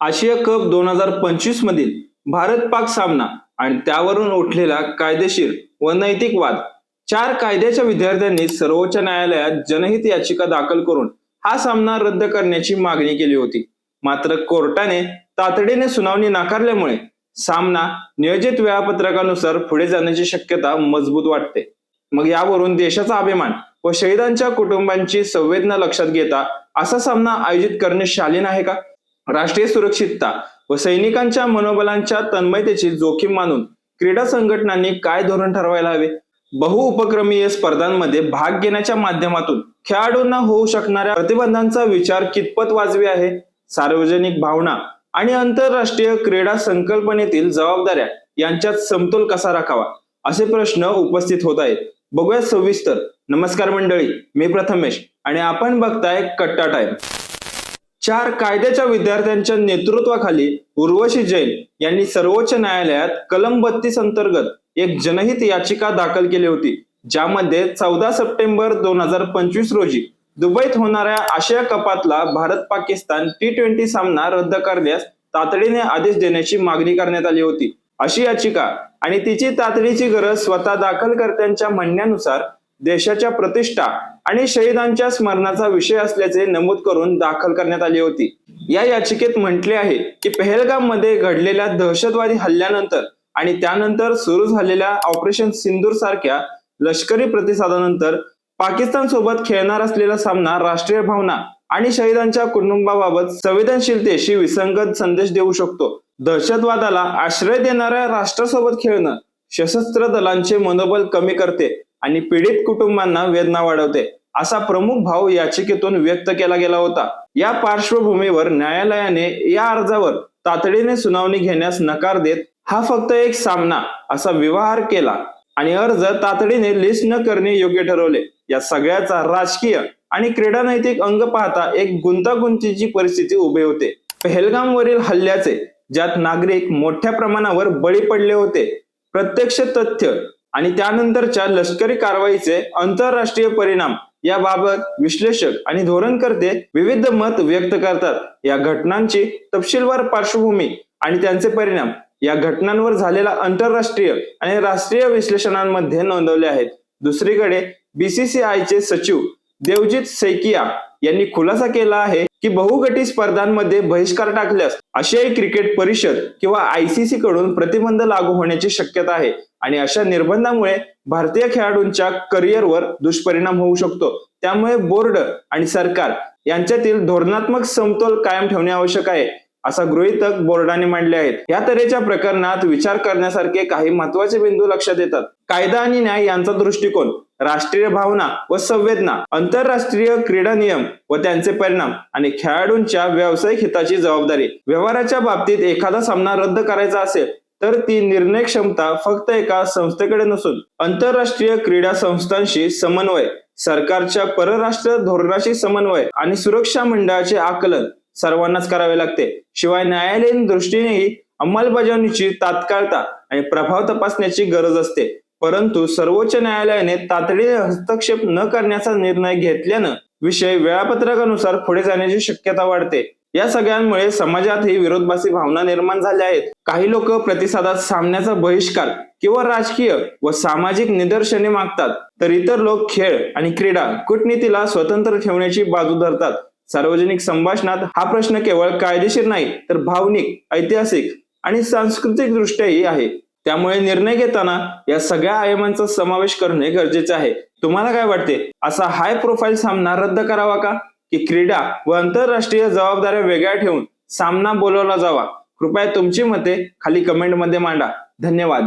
आशिया cup दोन हजार पंचवीस मधील भारत पाक सामना आणि त्यावरून उठलेला कायदेशीर व नैतिक वाद चार कायद्याच्या विद्यार्थ्यांनी सर्वोच्च न्यायालयात जनहित याचिका दाखल करून हा सामना रद्द करण्याची मागणी केली होती. मात्र कोर्टाने तातडीने सुनावणी नाकारल्यामुळे सामना नियोजित वेळापत्रकानुसार पुढे जाण्याची शक्यता मजबूत वाटते. मग यावरून देशाचा अभिमान व शहीदांच्या कुटुंबांची संवेदना लक्षात घेता असा सामना आयोजित करणे शालीन आहे का? राष्ट्रीय सुरक्षितता व सैनिकांच्या मनोबलांच्या तन्मयतेची जोखीम मानून क्रीडा संघटनांनी काय धोरण ठरवायला हवे? बहुउपक्रमीय स्पर्धांमध्ये भाग घेण्याच्या माध्यमातून खेळाडूंना होऊ शकणाऱ्या प्रतिबंधांचा विचार कितपत वाजवी आहे? सार्वजनिक भावना आणि आंतरराष्ट्रीय क्रीडा संकल्पनेतील जबाबदाऱ्या यांच्यात समतोल कसा राखावा? असे प्रश्न उपस्थित होत आहेत. बघूया सविस्तर. नमस्कार मंडळी मी प्रथमेश आणि आपण बघताय कट्टा टाइम चार कायद्याच्या विद्यार्थ्यांच्या नेतृत्वाखाली उर्वशी जैन यांनी सर्वोच्च न्यायालयात कलम बत्तीस अंतर्गत एक जनहित याचिका दाखल केली होती ज्यामध्ये चौदा सप्टेंबर दोन हजार पंचवीस रोजी दुबईत होणाऱ्या आशिया कपातला भारत पाकिस्तान टी ट्वेंटी सामना रद्द करण्यास तातडीने आदेश देण्याची मागणी करण्यात आली होती. अशी याचिका आणि तिची तातडीची गरज स्वतः दाखलकर्त्यांच्या म्हणण्यानुसार देशाच्या प्रतिष्ठा आणि शहीदांच्या स्मरणाचा विषय असल्याचे नमूद करून दाखल करण्यात आली होती. या याचिकेत म्हटले आहे की पहलगाममध्ये घडलेल्या दहशतवादी हल्ल्यानंतर आणि त्यानंतर सुरू झालेल्या ऑपरेशन सिंदूर सारख्या लष्करी प्रतिसादानंतर पाकिस्तान सोबत खेळणार असलेला सामना राष्ट्रीय भावना आणि शहीदांच्या कुटुंबाबाबत संवेदनशीलतेशी विसंगत संदेश देऊ शकतो. दहशतवादाला आश्रय देणाऱ्या राष्ट्रासोबत खेळणं सशस्त्र दलांचे मनोबल कमी करते आणि पीडित कुटुंबांना वेदना वाढवते. असा प्रमुख भाव याचिकेतून व्यक्त केला गेला होता. या पार्श्वभूमीवर न्यायालयाने या अर्जावर तातडीने सुनावणी घेण्यास नकार देत हा फक्त एक सामना असा व्यवहार केला आणि अर्ज तातडीने लिस्ट न करणे योग्य ठरवले. या सगळ्याचा राजकीय आणि क्रीडा नैतिक अंग पाहता एक गुंतागुंतीची परिस्थिती उभी होते. पहलगाम वरील हल्ल्याचे ज्यात नागरिक मोठ्या प्रमाणावर बळी पडले होते प्रत्यक्ष तथ्य आणि त्यानंतरच्या लष्करी कारवाईचे आंतरराष्ट्रीय परिणाम याबाबत विश्लेषक आणि धोरणकर्ते विविध मत व्यक्त करतात. या घटनांची तपशीलवार पार्श्वभूमी आणि त्यांचे परिणाम या घटनांवर झालेला आंतरराष्ट्रीय आणि राष्ट्रीय विश्लेषणांमध्ये नोंदवले आहेत. दुसरीकडे बीसीसीआयचे सचिव देवजित सैकिया यांनी खुलासा केला आहे. की बहुगटी स्पर्धांमध्ये बहिष्कार टाकल्यास आशियाई क्रिकेट परिषद किंवा आयसीसी कडून प्रतिबंध लागू होण्याची शक्यता आहे. आणि अशा निर्बंधामुळे भारतीय खेळाडूंच्या करिअरवर दुष्परिणाम होऊ शकतो. त्यामुळे बोर्ड आणि सरकार यांच्यातील धोरणात्मक समतोल कायम ठेवणे आवश्यक आहे असा गृहीतक बोर्डाने मांडले आहेत. या तऱ्हेच्या प्रकरणात विचार करण्यासारखे काही महत्त्वाचे बिंदू लक्षात येतात. कायदा आणि न्याय यांचा दृष्टिकोन राष्ट्रीय भावना व संवेदना आंतरराष्ट्रीय क्रीडा नियम व त्यांचे परिणाम आणि खेळाडूंच्या व्यावसायिक हिताची जबाबदारी. व्यवहाराच्या बाबतीत एखादा सामना रद्द करायचा असेल तर ती निर्णय क्षमता फक्त एका संस्थेकडे नसून आंतरराष्ट्रीय क्रीडा संस्थांशी समन्वय सरकारच्या परराष्ट्र धोरणाशी समन्वय आणि सुरक्षा मंडळाचे आकलन सर्वांनाच करावे लागते. शिवाय न्यायालयीन दृष्टीनेही अंमलबजावणीची तात्काळता आणि प्रभाव तपासण्याची गरज असते. परंतु सर्वोच्च न्यायालयाने तातडीने हस्तक्षेप न करण्याचा निर्णय घेतल्यानं विषय वेळापत्रकानुसार पुढे जाण्याची शक्यता वाढते. या सगळ्यांमुळे समाजातही विरोधभासी भावना निर्माण झाल्या आहेत. काही लोक प्रतिसादात सामन्याचा बहिष्कार किंवा राजकीय व सामाजिक निदर्शने मागतात तर इतर लोक खेळ आणि क्रीडा कूटनीतीला स्वतंत्र ठेवण्याची बाजू धरतात. सार्वजनिक संभाषणात हा प्रश्न केवळ कायदेशीर नाही तर भावनिक ऐतिहासिक आणि सांस्कृतिक दृष्ट्याही आहे. त्यामुळे निर्णय घेताना या सगळ्या आयामांचा समावेश करणे गरजेचे आहे. तुम्हाला काय वाटते? असा हाय प्रोफाईल सामना रद्द करावा का? की क्रीडा व आंतरराष्ट्रीय जबाबदाऱ्या वेगळ्या ठेवून सामना बोलवला जावा? कृपया तुमची मते खाली कमेंटमध्ये मांडा. धन्यवाद.